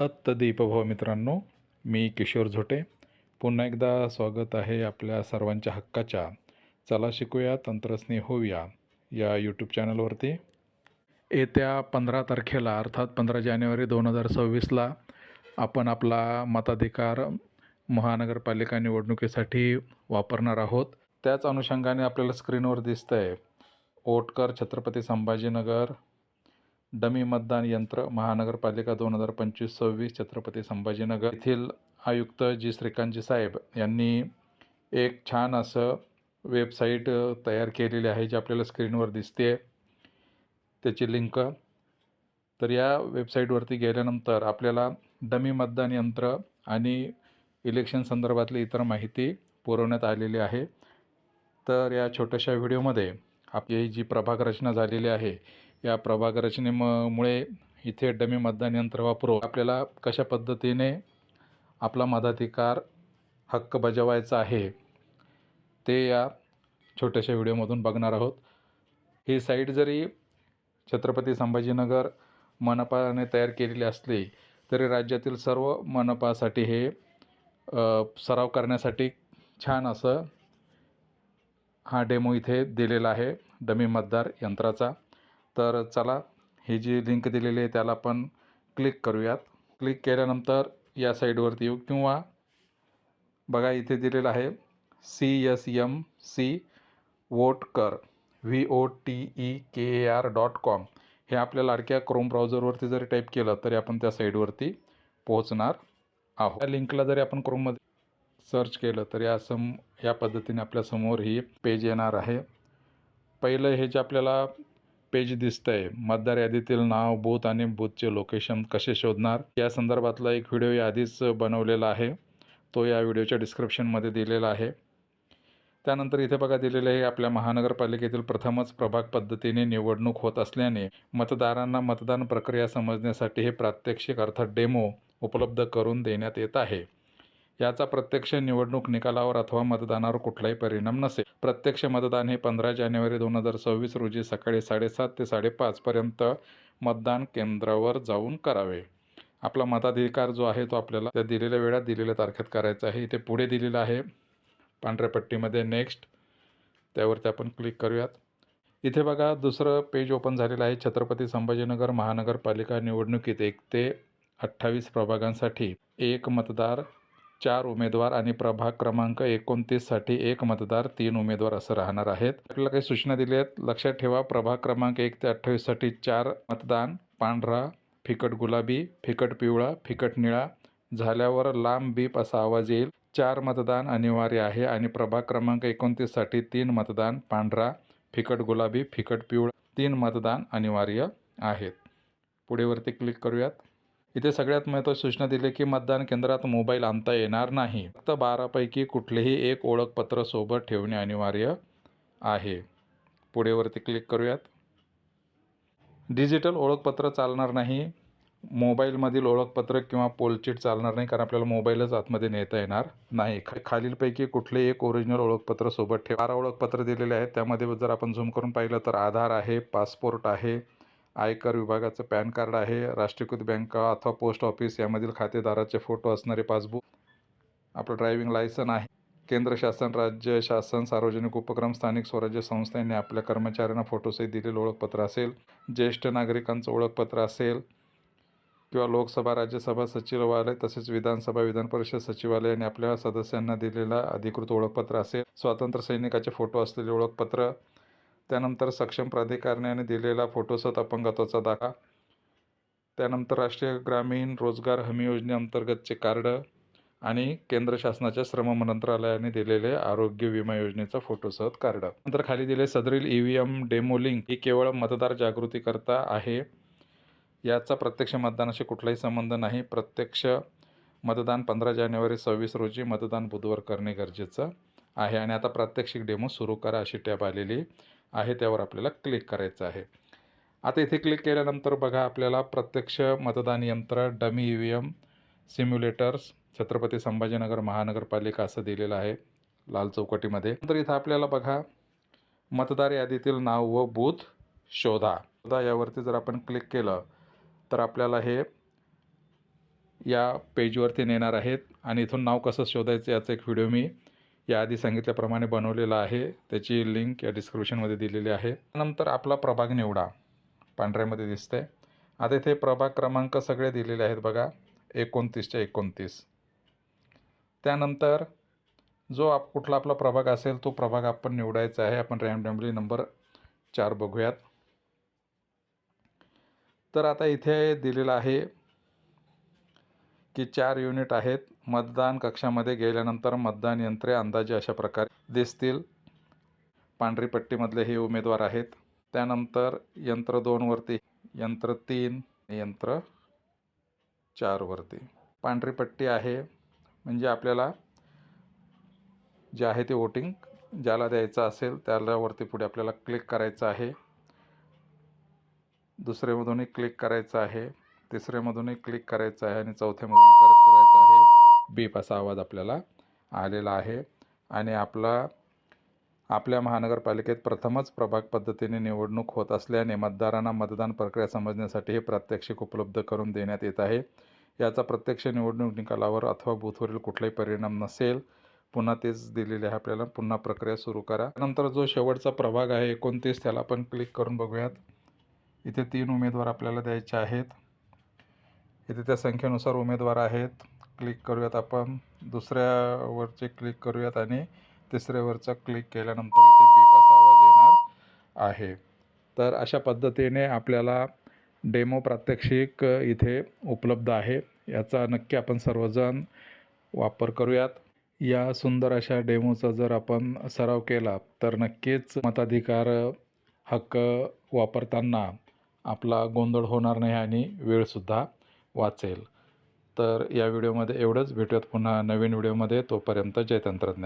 अत्तदीपभव मित्रांनो मी किशोर झोटे. पुन्हा एकदा स्वागत आहे आपल्या सर्वांच्या हक्काच्या चला शिकूया तंत्रस्नी होऊया या यूट्यूब चॅनलवरती. येत्या पंधरा तारखेला अर्थात पंधरा जानेवारी दोन हजार सव्वीसला आपण आपला मताधिकार महानगरपालिका निवडणुकीसाठी वापरणार आहोत. त्याच अनुषंगाने आपल्याला स्क्रीनवर दिसतं आहे ओटकर छत्रपती संभाजीनगर डमी मतदान यंत्र महानगरपालिका दोन हजार पंचवीस सव्वीस छत्रपती संभाजीनगर येथील आयुक्त जी श्रीकांतजी साहेब यांनी एक छान असं वेबसाईट तयार केलेली आहे जी आपल्याला स्क्रीनवर दिसते त्याची लिंक. तर या वेबसाईटवरती गेल्यानंतर आपल्याला डमी मतदान यंत्र आणि इलेक्शन संदर्भातली इतर माहिती पुरवण्यात आलेली आहे. तर या छोट्याशा व्हिडिओमध्ये आपली ही जी प्रभाग रचना झालेली आहे या प्रभाग रचनेमुळे इथे डमी मतदान यंत्र वापरून आपल्याला कशा पद्धतीने आपला मताधिकार हक्क बजावायचा आहे ते या छोट्याशा व्हिडिओमधून बघणार आहोत. ही साईट जरी छत्रपती संभाजीनगर मनपाने तयार केलेली असली तरी राज्यातील सर्व मनपासाठी हे सराव करण्यासाठी छान असं हा डेमो इथे दिलेला आहे डमी मतदार यंत्राचा. तर चला ही जी लिंक दिलेली आहे त्याला आपण क्लिक करूयात. क्लिक केल्यानंतर या साईडवरती येऊ किंवा बघा इथे दिलेलं आहे C S M C vote कर. V O T E K A R dot com हे आपल्या लाडक्या क्रोम ब्राउझरवरती जरी टाईप केलं तरी आपण त्या साईडवरती पोहोचणार आहोत. त्या लिंकला जरी आपण क्रोममध्ये सर्च केलं तर या सम या पद्धतीने आपल्यासमोर ही पेज येणार आहे. पहिलं हे जे आपल्याला पेज दिसतं आहे मतदार यादीतील नाव बूथ आणि बूथचे लोकेशन कसे शोधणार? या संदर्भातला एक व्हिडिओ याआधीच बनवलेला आहे. तो या व्हिडिओच्या डिस्क्रिप्शनमध्ये दिलेला आहे. त्यानंतर इथे बघा दिलेलं आहे आपल्या महानगरपालिकेतील प्रथमच प्रभाग पद्धतीने निवडणूक होत असल्याने मतदारांना मतदान प्रक्रिया समजण्यासाठी हे प्रात्यक्षिक अर्थात डेमो उपलब्ध करून देण्यात येत आहे. याचा प्रत्यक्ष निवडणूक निकालावर अथवा मतदानावर कुठलाही परिणाम नसेल प्रत्यक्ष मतदान हे पंधरा जानेवारी दोन हजार सव्वीस रोजी सकाळी साडेसात ते साडेपाचपर्यंत मतदान केंद्रावर जाऊन करावे. आपला मताधिकार जो आहे तो आपल्याला त्या दिलेल्या वेळात दिलेल्या तारखेत करायचा आहे. इथे पुढे दिलेलं आहे पांढऱ्या पट्टीमध्ये नेक्स्ट त्यावरती आपण क्लिक करूयात. इथे बघा दुसरं पेज ओपन झालेलं आहे. छत्रपती संभाजीनगर महानगरपालिका निवडणुकीत एक ते अठ्ठावीस प्रभागांसाठी एक मतदार चार उमेदवार आणि प्रभाग क्रमांक एकोणतीससाठी एक मतदार तीन उमेदवार असं राहणार आहेत. आपल्याला काही सूचना दिल्या आहेत? लक्षात ठेवा प्रभाग क्रमांक एक ते अठ्ठावीससाठी चार मतदान पांढरा फिकट गुलाबी फिकट पिवळा फिकट निळा झाल्यावर लांब बीप असा आवाज येईल. चार मतदान अनिवार्य आहे आणि प्रभाग क्रमांक एकोणतीससाठी तीन मतदान पांढरा फिकट गुलाबी फिकट पिवळा तीन मतदान अनिवार्य आहेत. पुढे वरती क्लिक करूयात. इथे सगळ्यात महत्त्वाची सूचना दिली की मतदान केंद्रात मोबाईल आणता येणार नाही. फक्त बारापैकी कुठलेही एक ओळखपत्र सोबत ठेवणे अनिवार्य आहे. पुढेवरती क्लिक करूयात. डिजिटल ओळखपत्र चालणार नाही. मोबाईलमधील ओळखपत्र किंवा पोलचीट चालणार नाही कारण आपल्याला मोबाईलच आतमध्ये नेता येणार नाही. खा खालीलपैकी कुठले एक ओरिजिनल ओळखपत्र सोबत ठेवा. बारा ओळखपत्र दिलेले आहेत. त्यामध्ये जर आपण झूम करून पाहिलं तर आधार आहे पासपोर्ट आहे आयकर विभागाचं पॅन कार्ड आहे राष्ट्रीयकृत बँका अथवा पोस्ट ऑफिस यामधील खातेदाराचे फोटो असणारे पासबुक आपलं ड्रायव्हिंग लायसन आहे. केंद्र शासन राज्य शासन सार्वजनिक उपक्रम स्थानिक स्वराज्य संस्थांनी आपल्या कर्मचाऱ्यांना फोटोसहित दिलेलं ओळखपत्र असेल ज्येष्ठ नागरिकांचं ओळखपत्र असेल किंवा लोकसभा राज्यसभा सचिवालय तसेच विधानसभा विधान परिषद सचिवालय आपल्या सदस्यांना दिलेला अधिकृत ओळखपत्र असेल स्वातंत्र्य सैनिकाचे फोटो असलेले ओळखपत्र त्यानंतर सक्षम प्राधिकरणाने दिलेला फोटोसत अपंगत्वाचा दाखला. त्यानंतर राष्ट्रीय ग्रामीण रोजगार हमी योजनेअंतर्गतचे कार्ड आणि केंद्र शासनाच्या श्रम मंत्रालयाने दिलेले आरोग्य विमा योजनेचा फोटोसह कार्ड. नंतर खाली दिले सदरील E V M demo link ही केवळ मतदार जागृतीकरता आहे. याचा प्रत्यक्ष मतदानाशी कुठलाही संबंध नाही. प्रत्यक्ष मतदान पंधरा जानेवारी सव्वीस रोजी मतदान बुधवार करणे गरजेचं आहे. आणि आता प्रात्यक्षिक डेमो सुरू करा अशी टॅब आलेली आहे त्यावर आपल्याला क्लिक करायचं आहे. आता इथे क्लिक केल्यानंतर बघा आपल्याला प्रत्यक्ष मतदान यंत्र dummy E V M simulators Chhatrapati Sambhajinagar महानगरपालिका असं दिलेलं आहे लाल चौकटीमध्ये. नंतर इथं आपल्याला बघा मतदार यादीतील नाव व बूथ शोधा. शोधा यावरती जर आपण क्लिक केलं तर आपल्याला हे या पेजवरती नेणार आहेत. आणि इथून नाव कसं शोधायचं याचा एक व्हिडिओ मी याआधी सांगितल्याप्रमाणे बनवलेला आहे. त्याची लिंक या डिस्क्रिप्शनमध्ये दिलेली आहे. नंतर आपला प्रभाग निवडा. पांढऱ्यामध्ये दिसते आता इथे प्रभाग क्रमांक सगळे दिलेले आहेत बघा. एकोणतीसच्या एकोणतीस. त्यानंतर जो आप कुठला आपला प्रभाग असेल तो प्रभाग आपण निवडायचा आहे. आपण रॅमडॅमली नंबर चार बघूयात. तर आता इथे दिलेलं आहे की चार युनिट आहेत. मतदान कक्षामध्ये गेल्यानंतर मतदान यंत्रे अंदाजे अशा प्रकारे दिसतील. पांढरी पट्टीमधले हे उमेदवार आहेत. त्यानंतर यंत्र दोनवरती यंत्र तीन यंत्र चारवरती पांढरी पट्टी आहे. म्हणजे आपल्याला जे आहे ते वोटिंग ज्याला द्यायचं असेल त्यालावरती पुढे आपल्याला क्लिक करायचं आहे. दुसरेमधूनही क्लिक करायचं आहे. तिसऱ्यामधूनही क्लिक करायचं आहे आणि चौथ्यामधून करत करायचं आहे. बीप असा आवाज आपल्याला आलेला आहे. आणि आपला आपल्या महानगरपालिकेत प्रथमच प्रभाग पद्धतीने निवडणूक होत असल्याने मतदारांना मतदान प्रक्रिया समजण्यासाठी हे प्रात्यक्षिक उपलब्ध करून देण्यात येत आहे. याचा प्रत्यक्ष निवडणूक निकालावर अथवा बूथवरील कुठलाही परिणाम नसेल. पुन्हा तेच दिलेले आहे आपल्याला. पुन्हा प्रक्रिया सुरू करा. नंतर जो शेवटचा प्रभाग आहे एकोणतीस त्याला आपण क्लिक करून बघूयात. इथे तीन उमेदवार आपल्याला द्यायचे आहेत. इथे त्या संख्येनुसार उमेदवार आहेत. क्लिक करूयात आपण. दुसऱ्यावरचे क्लिक करूयात आणि तिसऱ्यावरचा क्लिक केल्यानंतर इथे बीप असा आवाज येणार आहे. तर अशा पद्धतीने आपल्याला डेमो प्रात्यक्षिक इथे उपलब्ध आहे. याचा नक्की आपण सर्वजण वापर करूयात. या सुंदर अशा डेमोचा जर आपण सराव केला तर नक्कीच मताधिकार हक्क वापरताना आपला गोंधळ होणार नाही आणि वेळसुद्धा वाचेल. तर या व्हिडिओमध्ये एवढंच. भेटूयात पुन्हा नवीन व्हिडिओमध्ये. तोपर्यंत जय तंत्रज्ञान.